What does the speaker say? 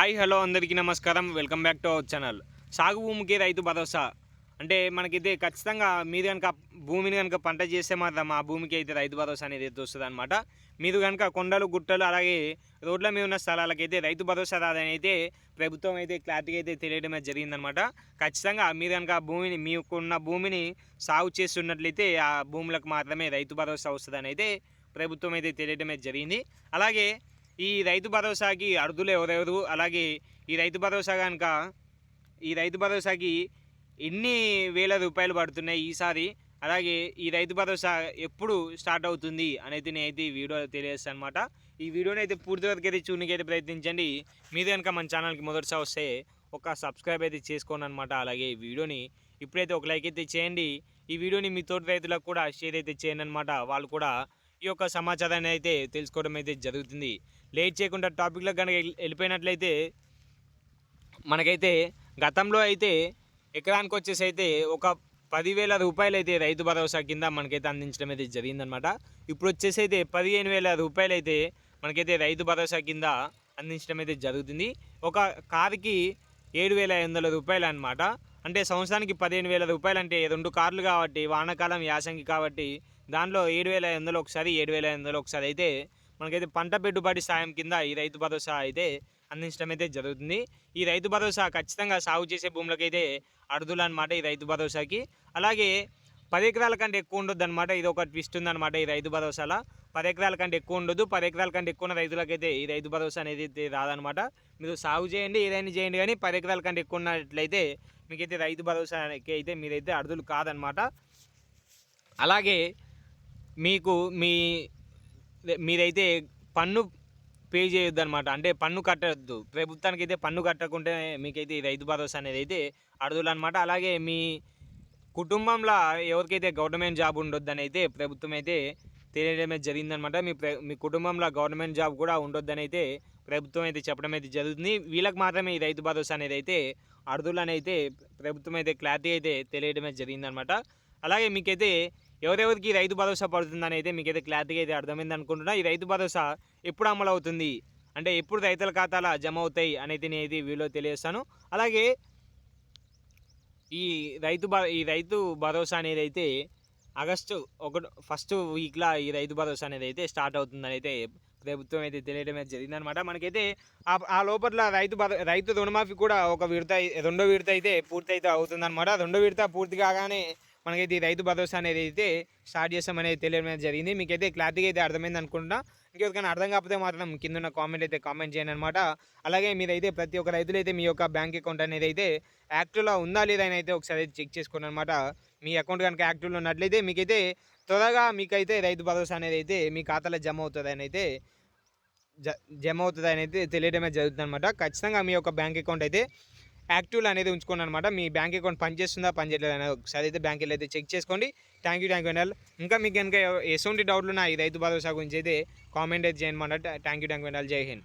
Hi hello అందరికీ నమస్కారం. Welcome back to our channel. సాగు భూమికి రైతు భరోసా. అంటే మనకైతే ఖచ్చితంగా మీరు కనుక భూమిని కనుక పంట చేస్తే మాత్రం ఆ భూమికి అయితే రైతు భరోసా అనేది అయితే వస్తుంది అనమాట మీరు కనుక కొండలు గుట్టలు అలాగే రోడ్ల మీద ఉన్న స్థలాలకైతే రైతు భరోసా రాదని అయితే ప్రభుత్వం అయితే క్లారిటీగా అయితే తెలియడం జరిగిందనమాట ఖచ్చితంగా మీరు కనుక భూమిని మీకున్న భూమిని సాగు చేస్తున్నట్లయితే ఆ భూములకు మాత్రమే రైతు భరోసా వస్తుందని అయితే ప్రభుత్వం అయితే తెలియడమే జరిగింది. అలాగే ఈ రైతు భరోసాకి అర్హులు ఎవరెవరు? అలాగే ఈ రైతు భరోసా కనుక ఈ రైతు భరోసాకి ఎన్ని వేల రూపాయలు పడుతున్నాయి ఈసారి? అలాగే ఈ రైతు భరోసా ఎప్పుడు స్టార్ట్ అవుతుంది అనేది నేనైతే ఈ వీడియో తెలియజేస్తాను అనమాట ఈ వీడియోని అయితే పూర్తి వరకు అయితే చూడడానికి అయితే ప్రయత్నించండి. మీరు కనుక మన ఛానల్కి మొదటిసారి వస్తే ఒక సబ్స్క్రైబ్ అయితే చేసుకోండి అనమాట అలాగే ఈ వీడియోని ఇప్పుడైతే ఒక లైక్ అయితే చేయండి. ఈ వీడియోని మీ తోటి రైతులకు కూడా షేర్ అయితే చేయండి అనమాట వాళ్ళు కూడా యొక్క సమాచారాన్ని అయితే తెలుసుకోవడం అయితే జరుగుతుంది. లేట్ చేయకుండా టాపిక్లో కనుక వెళ్ళిపోయినట్లయితే మనకైతే గతంలో అయితే ఎకరానికి వచ్చేసి అయితే ఒక పదివేల రూపాయలు అయితే రైతు భరోసా కింద మనకైతే అందించడం అయితే జరిగిందనమాట ఇప్పుడు వచ్చేసి అయితే పదిహేను వేల రూపాయలు అయితే మనకైతే రైతు భరోసా కింద అందించడం అయితే జరుగుతుంది. ఒక కారుకి ఏడు వేల ఐదు వందల రూపాయలు అనమాట అంటే సంవత్సరానికి పదిహేను వేల రూపాయలు అంటే రెండు కార్లు కాబట్టి వానాకాలం యాసంగి కాబట్టి దాంట్లో ఏడు వేల ఎనిమిదిలో ఒకసారి ఏడు వేల ఎనిమిదిలో ఒకసారి. అయితే మనకైతే పంట పెట్టుబడి సాయం కింద ఈ రైతు భరోసా అయితే అందించడం అయితే జరుగుతుంది. ఈ రైతు భరోసా ఖచ్చితంగా సాగు చేసే భూములకైతే అడుదులు అనమాట ఈ రైతు భరోసాకి. అలాగే పది ఎకరాల కంటే ఎక్కువ ఉండొద్దు అనమాట ఇది ఒక ట్విస్ట్ ఉందన్నమాట ఈ రైతు భరోసాలో. పది ఎకరాల కంటే ఎక్కువ ఉండదు పది ఎకరాల కంటే ఎక్కువ ఉన్న రైతులకైతే ఈ రైతు భరోసా అనేది అయితే రాదనమాట మీరు సాగు చేయండి ఏదైనా చేయండి కానీ పది ఎకరాల కంటే ఎక్కువ ఉన్నట్లయితే మీకైతే రైతు భరోసాకి అయితే మీరైతే అర్థులు కాదనమాట. అలాగే మీకు మీ మీరైతే పన్ను పే చేయొద్దు అనమాట అంటే పన్ను కట్టద్దు. ప్రభుత్వానికి అయితే పన్ను కట్టకుంటే మీకైతే ఈ రైతు భరోసా అనేది అయితే అడుగులు అనమాట అలాగే మీ కుటుంబంలో ఎవరికైతే గవర్నమెంట్ జాబ్ ఉండొద్దని అయితే ప్రభుత్వం అయితే తెలియడమే జరిగిందనమాట. మీ ప్ర మీ కుటుంబంలో గవర్నమెంట్ జాబ్ కూడా ఉండొద్దని అయితే ప్రభుత్వం అయితే చెప్పడం అయితే జరుగుతుంది. వీళ్ళకి మాత్రమే ఈ రైతు భరోసా అనేది అయితే అర్ధులని అయితే ప్రభుత్వం అయితే క్లారిటీ అయితే తెలియడమే జరిగిందనమాట. అలాగే మీకైతే ఎవరెవరికి రైతు భరోసా పడుతుందని అయితే మీకైతే క్లారిటీగా అయితే అర్థమైంది అనుకుంటున్నా. ఈ రైతు భరోసా ఎప్పుడు అమలు అవుతుంది? అంటే ఎప్పుడు రైతుల ఖాతాలో జమ అవుతాయి అనేది నేను అయితే వీడియో తెలియజేస్తాను. అలాగే ఈ రైతు ఈ రైతు భరోసా అనేది అయితే ఆగస్టు ఒకటి ఫస్ట్ వీక్లో ఈ రైతు భరోసా అనేది అయితే స్టార్ట్ అవుతుందని అయితే ప్రభుత్వం అయితే తెలియడం అయితే జరిగిందనమాట మనకైతే ఆ ఆ లోపల రైతు రైతు రుణమాఫీ కూడా ఒక విడత రెండో విడత అయితే పూర్తి అయితే అవుతుందన్నమాట. రెండో విడత పూర్తి కాగానే మనకైతే ఈ రైతు భరోసా అనేది అయితే స్టార్ట్ చేస్తామనేది తెలియడం అనేది జరిగింది. మీకైతే క్లారిటీగా అయితే అర్థమైంది అనుకుంటున్నా. ఇంకెవరికైనా అర్థం కాకపోతే మాత్రం కింద ఉన్న కామెంట్ అయితే కామెంట్ చేయండి అనమాట అలాగే మీరైతే ప్రతి ఒక్క రైతులు అయితే మీ యొక్క బ్యాంక్ అకౌంట్ అనేది అయితే యాక్టివ్లో ఉందా లేదా అని అయితే ఒకసారి చెక్ చేసుకోండి అనమాట మీ అకౌంట్ కనుక యాక్టివ్లో ఉన్నట్లయితే మీకైతే త్వరగా మీకైతే రైతు భరోసా అనేది అయితే మీ ఖాతాలో జమ అవుతుంది అని అయితే జ జమ అవుతుంది అని అయితే తెలియడమే జరుగుతుంది అనమాట ఖచ్చితంగా మీ యొక్క బ్యాంక్ అకౌంట్ అయితే యాక్టివ్లో అనేది ఉంచుకోండి అనమాట మీ బ్యాంక్ అకౌంట్ పనిచేస్తుందా పనిచేయలేదు అనేది ఒకసారి అయితే బ్యాంకులో అయితే చెక్ చేసుకోండి. Thank you thank you and ఇంకా మీకు కనుక ఎటువంటి డౌట్లు నా ఈ రైతు భరోసా గురించి అయితే కామెంట్ అయితే చేయమన్నట్టు thank you thank you Jai Hind.